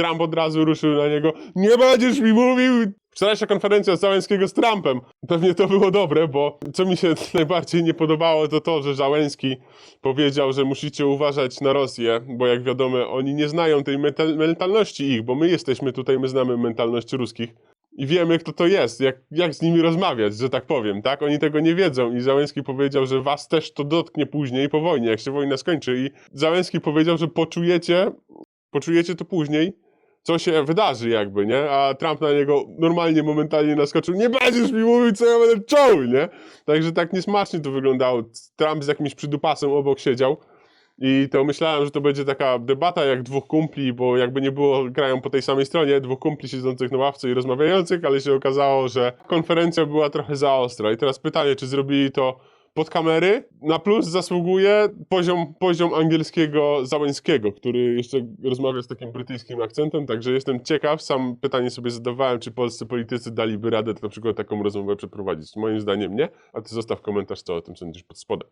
Trump od razu ruszył na niego. Nie będziesz mi mówił! Wczorajsza konferencja Załęskiego z Trumpem. Pewnie to było dobre, bo co mi się najbardziej nie podobało, to to, że Załęski powiedział, że musicie uważać na Rosję, bo jak wiadomo, oni nie znają tej mental- mentalności ich, bo my jesteśmy tutaj, my znamy mentalność ruskich i wiemy, kto to jest, jak, jak z nimi rozmawiać, że tak powiem, tak? Oni tego nie wiedzą i Załęski powiedział, że was też to dotknie później po wojnie, jak się wojna skończy i Załęski powiedział, że poczujecie, poczujecie to później, co się wydarzy jakby, nie? A Trump na niego normalnie, momentalnie naskoczył, nie będziesz mi mówić, co ja będę czuł, nie? Także tak niesmacznie to wyglądało. Trump z jakimś przydupasem obok siedział i to myślałem, że to będzie taka debata jak dwóch kumpli, bo jakby nie było, grają po tej samej stronie, dwóch kumpli siedzących na ławce i rozmawiających, ale się okazało, że konferencja była trochę za ostra. I teraz pytanie, czy zrobili to pod kamery? Na plus zasługuje poziom, poziom angielskiego Załęskiego, który jeszcze rozmawia z takim brytyjskim akcentem, także jestem ciekaw, sam pytanie sobie zadawałem, czy polscy politycy daliby radę na przykład taką rozmowę przeprowadzić. Moim zdaniem nie, a ty zostaw komentarz, co o tym sądzisz pod spodem.